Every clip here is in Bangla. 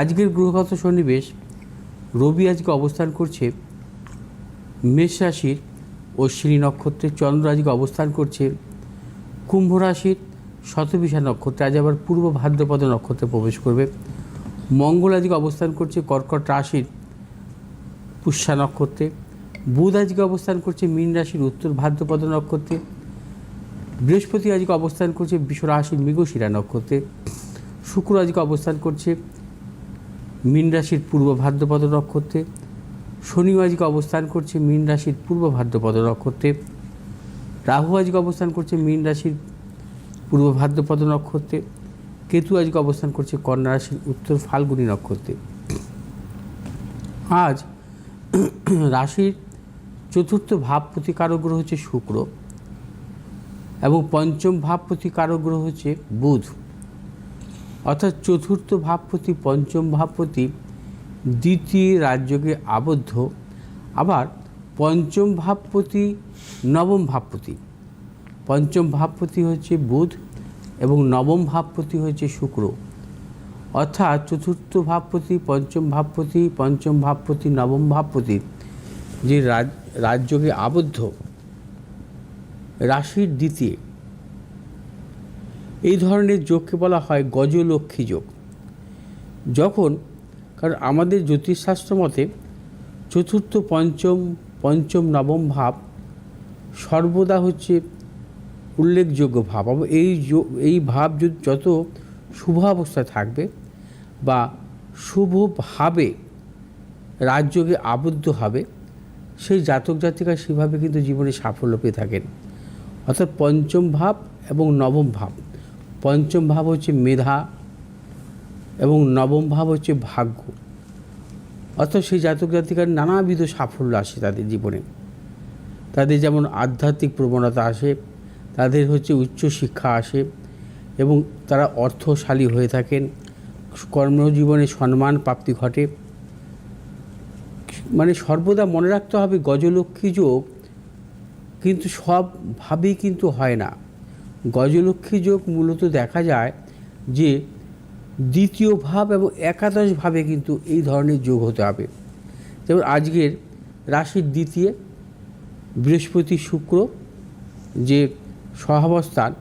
আজকের গ্রহগত সন্নিবেশ রবি আজকে অবস্থান করছে মেষ রাশির অশ্বিনী নক্ষত্রে চন্দ্র আজকে অবস্থান করছে কুম্ভ রাশির, শতবিশা নক্ষত্রে, আজ আবার পূর্ব ভাদ্রপদ নক্ষত্রে প্রবেশ করবে। মঙ্গল আজকে অবস্থান করছে কর্কট রাশির পুষ্যা নক্ষত্রে। বুধ আজকে অবস্থান করছে মীন রাশির উত্তর ভাদ্রপদ নক্ষত্রে। বৃহস্পতি আজকে অবস্থান করছে বিশ্ব রাশির মৃগশিরা নক্ষত্রে। শুক্র আজকে অবস্থান করছে মীন রাশির পূর্ব ভাদ্রপদ নক্ষত্রে শনিও আজকে অবস্থান করছে মীন রাশির পূর্ব ভাদ্রপদ নক্ষত্রে রাহু আজকে অবস্থান করছে মীন রাশির পূর্ব ভাদ্রপদ নক্ষত্রে কেতু আজকে অবস্থান করছে কন্যা রাশির উত্তর ফাল্গুনী নক্ষত্রে আজ রাশির চতুর্থ ভাব প্রতিকারক গ্রহ হচ্ছে শুক্র এবং পঞ্চম ভাব প্রতিকারক গ্রহ হচ্ছে বুধ। অর্থাৎ চতুর্থ ভাবপতি, পঞ্চম ভাবপতি, দ্বিতীয় রাজ্যকে আবদ্ধ, আবার পঞ্চম ভাবপতি, নবম ভাবপতি। পঞ্চম ভাবপতি হচ্ছে বুধ এবং নবম ভাবপতি হচ্ছে শুক্র। অর্থাৎ চতুর্থ ভাবপতি, পঞ্চম ভাবপতি পঞ্চম ভাবপতি, নবম ভাবপতি যে রাজ রাজযোগে আবদ্ধ, রাশির দ্বিতীয়। এই ধরনের যোগকে বলা হয় গজলক্ষ্মী যোগ। যখন, কারণ আমাদের জ্যোতিষশাস্ত্র মতে চতুর্থ, পঞ্চম পঞ্চম, নবম ভাব সর্বদা হচ্ছে উল্লেখযোগ্য ভাব। এবং এই এই ভাব যত শুভ অবস্থায় থাকবে বা শুভভাবে রাজযোগে আবদ্ধ হবে, সেই জাতক জাতিকা সেভাবে কিন্তু জীবনে সাফল্য পেয়ে থাকেন। অর্থাৎ পঞ্চম ভাব এবং নবম ভাব। পঞ্চম ভাব হচ্ছে মেধা এবং নবম ভাব হচ্ছে ভাগ্য। অর্থাৎ সেই জাতক জাতিকার নানাবিধ সাফল্য আসে তাদের জীবনে। তাদের যেমন আধ্যাত্মিক প্রবণতা আসে, তাদের হচ্ছে উচ্চশিক্ষা আসে এবং তারা অর্থশালী হয়ে থাকেন, কর্মজীবনে সম্মান প্রাপ্তি ঘটে। মানে সর্বদা মনে রাখতে হবে গজলক্ষ্মী যোগ কিন্তু সবভাবেই কিন্তু হয় না। গজলক্ষ্মী যোগ মূলত দেখা যায় যে দ্বিতীয় ভাব এবং একাদশ ভাবে কিন্তু এই ধরনের যোগ হতে হবে। যেমন আজকের রাশির দ্বিতীয়, বৃহস্পতি শুক্র যে সহাবস্থান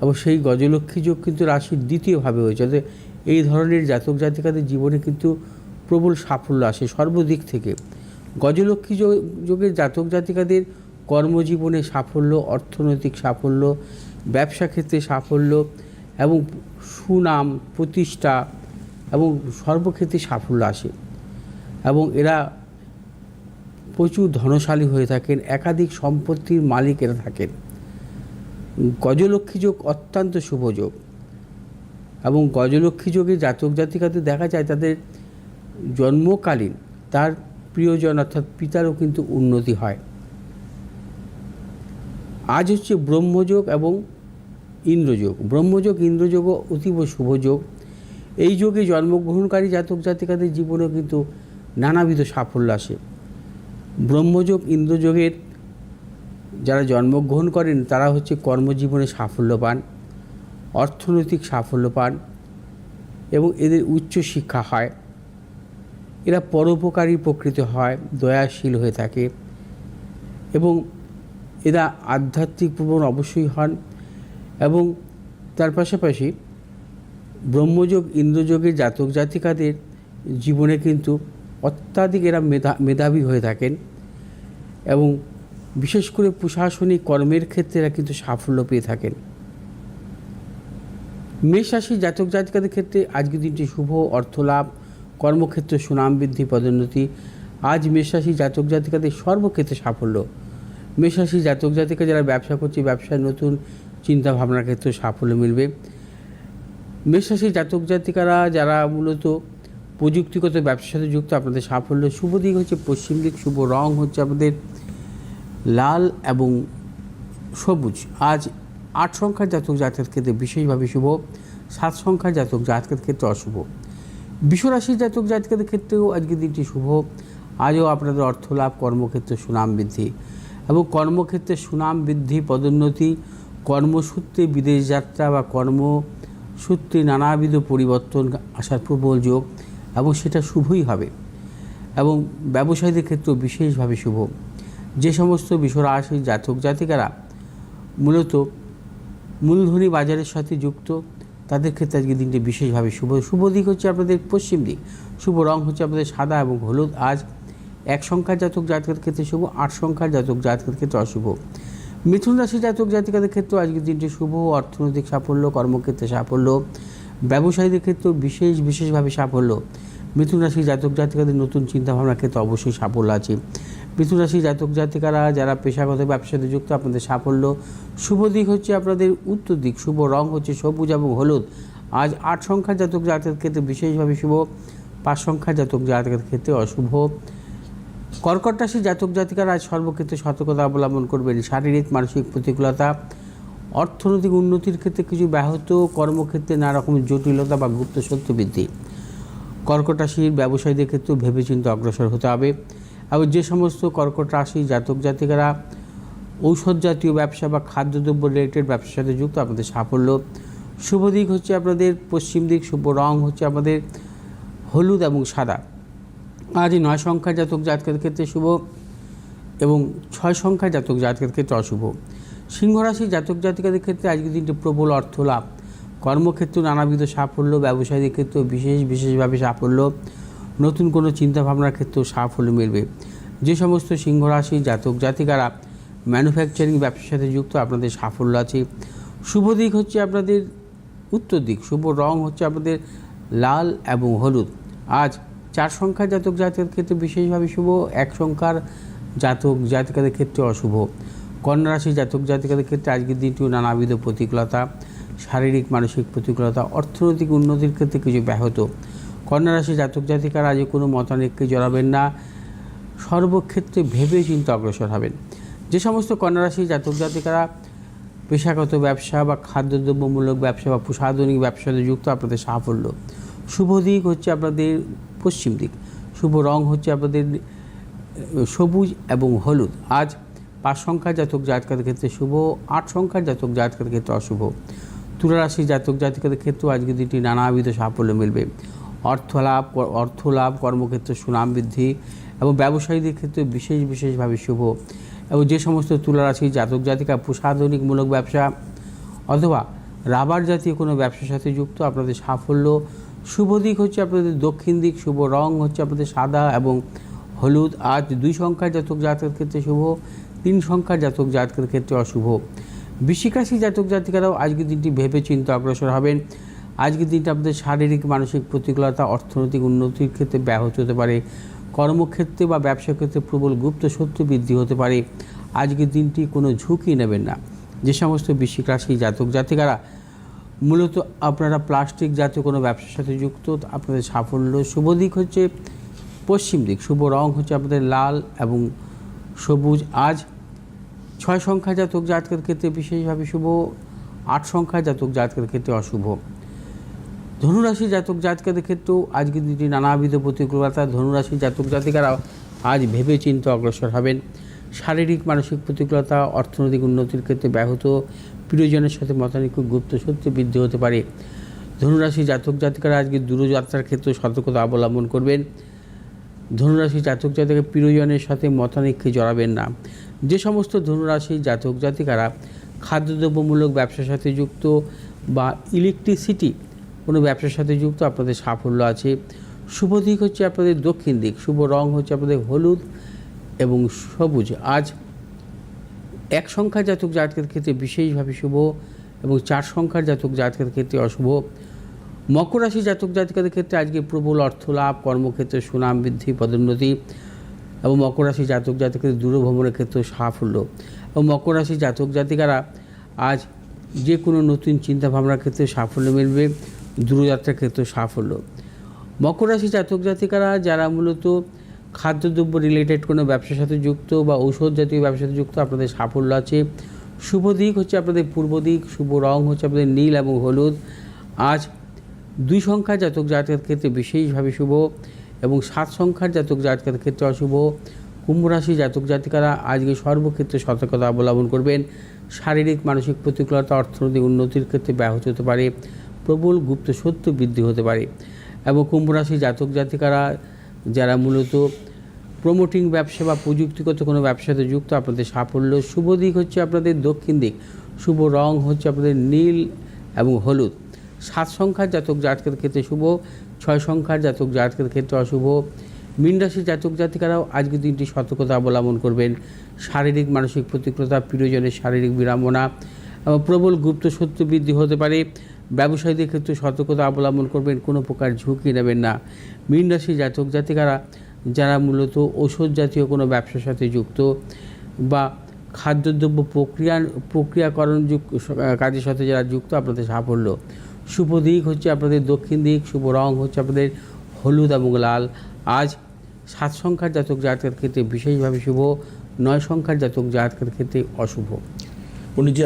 এবং সেই গজলক্ষ্মী যোগ কিন্তু রাশির দ্বিতীয়ভাবে হয়েছে। অর্থাৎ এই ধরনের জাতক জাতিকাদের জীবনে কিন্তু প্রবল সাফল্য আসে সর্বদিক থেকে। গজলক্ষ্মী যোগ- যোগের জাতক জাতিকাদের কর্মজীবনে সাফল্য, অর্থনৈতিক সাফল্য, ব্যবসা ক্ষেত্রে সাফল্য এবং সুনাম, প্রতিষ্ঠা এবং সর্বক্ষেত্রে সাফল্য আসে। এবং এরা প্রচুর ধনশালী হয়ে থাকেন, একাধিক সম্পত্তির মালিক এরা থাকেন। গজলক্ষ্মী যোগ অত্যন্ত শুভ যোগ। এবং গজলক্ষ্মী যোগে জাতক জাতিকাতে দেখা যায় তাদের জন্মকালীন তার প্রিয়জন অর্থাৎ পিতারও কিন্তু উন্নতি হয়। আজ হচ্ছে ব্রহ্মযোগ এবং ইন্দ্রযোগ। ব্রহ্মযোগ ইন্দ্রযোগও অতীব শুভ যোগ। এই যোগে জন্মগ্রহণকারী জাতক জাতিকাদের জীবনেও কিন্তু নানাবিধ সাফল্য আসে। ব্রহ্মযোগ, ইন্দ্রযোগের যারা জন্মগ্রহণ করেন, তারা হচ্ছে কর্মজীবনে সাফল্য পান, অর্থনৈতিক সাফল্য পান এবং এদের উচ্চ শিক্ষা হয়। এরা পরোপকারী প্রকৃতি হয়, দয়াশীল হয়ে থাকে এবং এরা আধ্যাত্মিক প্রবণ অবশ্যই হন এবং তার পাশাপাশি ব্রহ্মযোগ, ইন্দ্রযোগের জাতক জাতিকাদের জীবনে কিন্তু অত্যাধিক এরা মেধা, মেধাবী হয়ে থাকেন এবং বিশেষ করে প্রশাসনিক কর্মের ক্ষেত্রে এরা কিন্তু সাফল্য পেয়ে থাকেন। মেষ রাশি জাতক জাতিকাদের ক্ষেত্রে আজকের দিনটি শুভ, অর্থলাভ, কর্মক্ষেত্রে সুনাম বৃদ্ধি, পদোন্নতি। আজ মেষ রাশি জাতক জাতিকাদের সর্বক্ষেত্রে সাফল্য। মেষ রাশি জাতক জাতিকা যারা ব্যবসা করছে, ব্যবসায় নতুন চিন্তা ভাবনার ক্ষেত্রে সাফল্য মিলবে। মেষ রাশি জাতক জাতিকারা যারা মূলত প্রযুক্তিগত ব্যবসার সাথে যুক্ত, আপনাদের সাফল্য শুভ দিক হচ্ছে পশ্চিম দিক, শুভ রং হচ্ছে আপনাদের লাল এবং সবুজ। আজ আট সংখ্যার জাতক জাতকের ক্ষেত্রে বিশেষভাবে শুভ, সাত সংখ্যার জাতক জাতকের ক্ষেত্রে অশুভ। বিশ্বরাশির জাতক জাতকের ক্ষেত্রেও আজকের দিনটি শুভ। আজও আপনাদের অর্থ লাভ কর্মক্ষেত্রে সুনাম বৃদ্ধি। এবং কর্মক্ষেত্রে সুনাম বৃদ্ধি, পদোন্নতি, কর্মসূত্রে বিদেশ যাত্রা বা কর্মসূত্রে নানাবিধ পরিবর্তন আসার প্রবল যোগ এবং সেটা শুভই হবে এবং ব্যবসায়ীদের ক্ষেত্রেও বিশেষভাবে শুভ। যে সমস্ত বিশ্বরাশি জাতক জাতিকারা মূলত মূলধনী বাজারের সাথে যুক্ত, তাদের ক্ষেত্রে আজকে দিনটি বিশেষভাবে শুভ। শুভ দিক হচ্ছে আপনাদের পশ্চিম দিক, শুভ রং হচ্ছে আপনাদের সাদা এবং হলুদ। আজ এক সংখ্যার জাতক জাতকের ক্ষেত্রে শুভ, আট সংখ্যার জাতক জাতকের ক্ষেত্রে অশুভ। মিথুন রাশি জাতক জাতিকাদের ক্ষেত্রেও আজকের দিনটি শুভ, অর্থনৈতিক সাফল্য, কর্মক্ষেত্রে সাফল্য, ব্যবসায়ীদের ক্ষেত্রেও বিশেষ, বিশেষভাবে সাফল্য। মিথুন রাশি জাতক জাতিকাদের নতুন চিন্তাভাবনার ক্ষেত্রে অবশ্যই সাফল্য আছে। মিথুন রাশি জাতক জাতিকারা, যারা পেশাগত ব্যবসাতে যুক্ত, আপনাদের সাফল্য। শুভ দিক হচ্ছে আপনাদের উত্তর দিক, শুভ রং হচ্ছে সবুজ এবং হলুদ। আজ আট সংখ্যার জাতক জাতকের ক্ষেত্রে বিশেষভাবে শুভ, পাঁচ সংখ্যার জাতক জাতকের ক্ষেত্রে অশুভ। কর্কট রাশি জাতক জাতিকারা আজ সর্বক্ষেত্রে সতর্কতা অবলম্বন করবেন। শারীরিক, মানসিক প্রতিকূলতা, অর্থনৈতিক উন্নতির ক্ষেত্রে কিছু ব্যাহত, কর্মক্ষেত্রে নানা রকম জটিলতা বা গুপ্ত সত্য বৃদ্ধি কর্কট রাশির ব্যবসায়ীদের ক্ষেত্রেও ভেবেচিন্তে অগ্রসর হতে হবে এবং যে সমস্ত কর্কট রাশি জাতক জাতিকারা ঔষধ জাতীয় ব্যবসা বা খাদ্যদ্রব্য রিলেটেড ব্যবসার সাথে যুক্ত আপনাদের সাফল্য। শুভ দিক হচ্ছে আপনাদের, পশ্চিম দিক শুভ রং হচ্ছে আমাদের হলুদ এবং সাদা। আজ নয় সংখ্যার জাতক জাতকের ক্ষেত্রে শুভ এবং ছয় সংখ্যার জাতক জাতকের ক্ষেত্রে অশুভ। সিংহ রাশি জাতক জাতিকাদের ক্ষেত্রে আজকের দিনটি প্রবল অর্থ লাভ কর্মক্ষেত্রে নানাবিধ সাফল্য, ব্যবসায়ীদের ক্ষেত্রেও বিশেষ বিশেষভাবে সাফল্য। নতুন কোনো চিন্তাভাবনার ক্ষেত্রেও সাফল্য মিলবে। যে সমস্ত সিংহ রাশি জাতক জাতিকারা ম্যানুফ্যাকচারিং ব্যবসার সাথে যুক্ত, আপনাদের সাফল্য আছে। শুভ দিক হচ্ছে আপনাদের উত্তর দিক, শুভ রং হচ্ছে আপনাদের লাল এবং হলুদ। আজ চার সংখ্যার জাতক জাতকের ক্ষেত্রে বিশেষভাবে শুভ, এক সংখ্যার জাতক জাতিকাদের ক্ষেত্রে অশুভ। কন্যা রাশি জাতক জাতিকাদের ক্ষেত্রে আজকের দিনটিও নানাবিধ প্রতিকূলতা, শারীরিক, মানসিক প্রতিকূলতা, অর্থনৈতিক উন্নতির ক্ষেত্রে কিছু ব্যাহত। কন্যা রাশি জাতক জাতিকারা আজ কোনো মতানৈক্যে জড়াবেন না। সর্বক্ষেত্রে ভেবে চিন্তা অগ্রসর হবেন। যে সমস্ত কন্যা রাশি জাতক জাতিকারা পেশাগত ব্যবসা বা খাদ্যদ্রব্যমূলক ব্যবসা বা প্রসাধনিক ব্যবসাতে যুক্ত, আপনাদের সাফল্য। শুভ দিক হচ্ছে আপনাদের পশ্চিম দিক। শুভ রং হচ্ছে আপনাদের সবুজ এবং হলুদ। আজ পাঁচ সংখ্যার জাতক জাতকের ক্ষেত্রে শুভ, আট সংখ্যার জাতক জাতকের ক্ষেত্রে অশুভ। তুলা রাশি জাতক জাতিকাদের ক্ষেত্রেও আজকে দিনটি নানাবিধ সাফল্য মিলবে। অর্থ লাভ অর্থ লাভ কর্মক্ষেত্রে সুনাম বৃদ্ধি এবং ব্যবসায়ীদের ক্ষেত্রে বিশেষ বিশেষভাবে শুভ। এবং যে সমস্ত তুলা রাশি জাতক জাতিকা প্রসাধনিকমূলক ব্যবসা অথবা রাবার জাতীয় কোনো ব্যবসার সাথে যুক্ত, আপনাদের সাফল্য শুভ দিক হচ্ছে আপনাদের দক্ষিণ দিক, শুভ রং হচ্ছে আপনাদের সাদা এবং হলুদ। আজ দুই সংখ্যার জাতক জাতকের ক্ষেত্রে শুভ, তিন সংখ্যার জাতক জাতকের ক্ষেত্রে অশুভ। বৃশ্চিক রাশি জাতক জাতিকারাও আজকের দিনটি ভেবে চিন্তা অগ্রসর হবেন। আজকের দিনটা আপনাদের শারীরিক, মানসিক প্রতিকূলতা, অর্থনৈতিক উন্নতির ক্ষেত্রে ব্যাহত হতে পারে। কর্মক্ষেত্রে বা ব্যবসা ক্ষেত্রে প্রবল গুপ্ত শত্রু বৃদ্ধি হতে পারে। আজকের দিনটি কোনো ঝুঁকি নেবেন না। যে সমস্ত বৃশ্চিক রাশি জাতক জাতিকারা মূলত আপনারা প্লাস্টিক জাতীয় কোনো ব্যবসার সাথে যুক্ত, আপনাদের সাফল্য, শুভ দিক হচ্ছে পশ্চিম দিক, শুভ রং হচ্ছে আপনাদের লাল এবং সবুজ। আজ ছয় সংখ্যা জাতক জাতকের ক্ষেত্রে বিশেষভাবে শুভ, আট সংখ্যা জাতক জাতকের ক্ষেত্রে অশুভ। ধনুরাশি জাতক জাতকাদের ক্ষেত্রেও আজকের দিনটি নানাবিধ প্রতিকূলতা। ধনুরাশি জাতক জাতিকারা আজ ভেবে চিন্তে অগ্রসর হবেন। শারীরিক, মানসিক প্রতিকূলতা, অর্থনৈতিক উন্নতির ক্ষেত্রে ব্যাহত। প্রিয়জনের সাথে মতানৈক্য, গুপ্ত সত্যি বৃদ্ধি হতে পারে। ধনুরাশি জাতক জাতিকারা আজকে দূরযাত্রার ক্ষেত্রে সতর্কতা অবলম্বন করবেন। ধনুরাশি জাতক জাতিকা প্রিয়জনের সাথে মতানৈক্যে জড়াবেন না। যে সমস্ত ধনুরাশি জাতক জাতিকারা খাদ্যদ্রব্যমূলক ব্যবসার সাথে যুক্ত বা ইলেকট্রিসিটি, কোনো ব্যবসার সাথে যুক্ত, আপনাদের সাফল্য আছে। শুভ দিক হচ্ছে আপনাদের দক্ষিণ দিক, শুভ রং হচ্ছে আপনাদের হলুদ এবং সবুজ। আজ এক সংখ্যার জাতক জাতকের ক্ষেত্রে বিশেষভাবে শুভ এবং চার সংখ্যার জাতক জাতকের ক্ষেত্রে অশুভ। মকর রাশি জাতক জাতিকাদের ক্ষেত্রে আজকে প্রবল অর্থ লাভ কর্মক্ষেত্রে সুনাম বৃদ্ধি, পদোন্নতি এবং মকর রাশি জাতক জাতিকাদের দূরভ্রমণের ক্ষেত্রে সাফল্য। এবং মকর রাশি জাতক জাতিকারা আজ যে কোনো নতুন চিন্তাভাবনার ক্ষেত্রে সাফল্য মিলবে, দূরযাত্রার ক্ষেত্রে সাফল্য। মকর রাশি জাতক জাতিকারা যারা মূলত খাদ্যদ্রব্য রিলেটেড কোনো ব্যবসার সাথে যুক্ত বা ঔষধ জাতীয় ব্যবসার সাথে যুক্ত আপনাদের সাফল্য আছে। শুভ দিক হচ্ছে আপনাদের পূর্ব দিক, শুভ রং হচ্ছে আপনাদের নীল এবং হলুদ। আজ দুই সংখ্যার জাতক জাতকের ক্ষেত্রে বিশেষভাবে শুভ এবং সাত সংখ্যার জাতক জাতকের ক্ষেত্রে অশুভ। কুম্ভ রাশি জাতক জাতিকারা আজকে সর্বক্ষেত্রে সতর্কতা অবলম্বন করবেন। শারীরিক, মানসিক প্রতিকূলতা, অর্থনৈতিক উন্নতির ক্ষেত্রে ব্যাহত হতে পারে। প্রবল গুপ্ত সত্য বৃদ্ধি হতে পারে। এবং কুম্ভ রাশি জাতক জাতিকারা, যারা মূলত প্রমোটিং ব্যবসা বা প্রযুক্তিগত কোনো ব্যবসাতে যুক্ত, আপনাদের সাফল্য, শুভ দিক হচ্ছে আপনাদের দক্ষিণ দিক, শুভ রং হচ্ছে আপনাদের নীল এবং হলুদ। সাত সংখ্যার জাতক জাতকের ক্ষেত্রে শুভ, ছয় সংখ্যার জাতক জাতকের ক্ষেত্রে অশুভ। রাশির জাতক জাতিকারাও আজকে দিনটি সতর্কতা অবলম্বন করবেন। শারীরিক, মানসিক প্রতিকূলতা, প্রিয়জনের শারীরিক বিড়ম্বনা এবং প্রবল গুপ্ত সত্য বৃদ্ধি হতে পারে। ব্যবসায়ীদের ক্ষেত্রে সতর্কতা অবলম্বন করবেন, কোনো প্রকার ঝুঁকি নেবেন না। রাশির জাতক জাতিকারা যারা মূলত ঔষধ জাতীয় কোনো ব্যবসার সাথে যুক্ত বা খাদ্যদ্রব্য প্রক্রিয়া প্রক্রিয়াকরণ যুক- কাজের সাথে যারা যুক্ত, আপনাদের সাফল্য। শুভ দিক হচ্ছে আপনাদের দক্ষিণ দিক, শুভ রং হচ্ছে আপনাদের হলুদ এবং লাল। আজ সাত সংখ্যার জাতক জাতকের ক্ষেত্রে বিশেষভাবে শুভ, নয় সংখ্যার জাতক জাতকের ক্ষেত্রে অশুভ। উনি যে